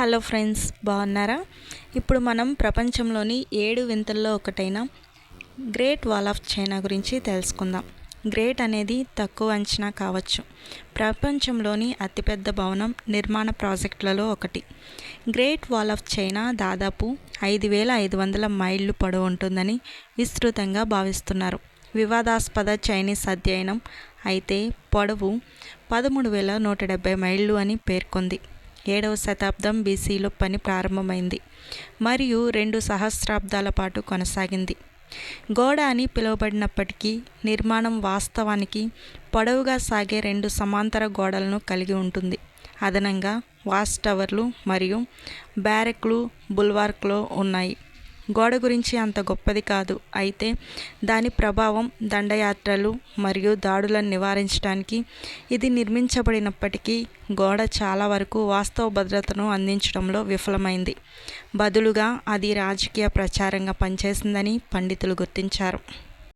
Hello friends బాగున్నారా? ఇప్పుడు మనం ప్రపంచంలోని ఏడు వింతల్లో ఒకటైన గ్రేట్ వాల్ ఆఫ్ చైనా గురించి తెలుసుకుందాం. గ్రేట్ అనేది తక్కువ అంచనా కావచ్చు. ప్రపంచంలోని అతిపెద్ద భవనం నిర్మాణ ప్రాజెక్టులలో ఒకటి. గ్రేట్ వాల్ ఆఫ్ చైనా దాదాపు ఐదు వేల ఐదు వందల మైళ్ళు పొడవు ఉంటుందని విస్తృతంగా భావిస్తున్నారు. వివాదాస్పద చైనీస్ అధ్యయనం అయితే పొడవు పదమూడు వేల నూట డెబ్బై మైళ్ళు అని పేర్కొంది. ఏడవ శతాబ్దం బీసీలో పని ప్రారంభమైంది. మరియు రెండు సహస్రాబ్దాల పాటు కొనసాగింది. గోడ అని పిలువబడినప్పటికీ నిర్మాణం వాస్తవానికి పొడవుగా సాగే రెండు సమాంతర గోడలను కలిగి ఉంటుంది. అదనంగా వాచ్ టవర్లు మరియు బ్యారెక్లు బుల్వార్క్లో ఉన్నాయి. గోడ గురించి అంత గొప్పది కాదు. అయితే దాని ప్రభావం దండయాత్రలు మరియు దాడులను నివారించడానికి ఇది నిర్మించబడినప్పటికీ గోడ చాలా వరకు వాస్తవ భద్రతను అందించడంలో విఫలమైంది. బదులుగా అది రాజకీయ ప్రచారంగా పనిచేసిందని పండితులు గుర్తించారు.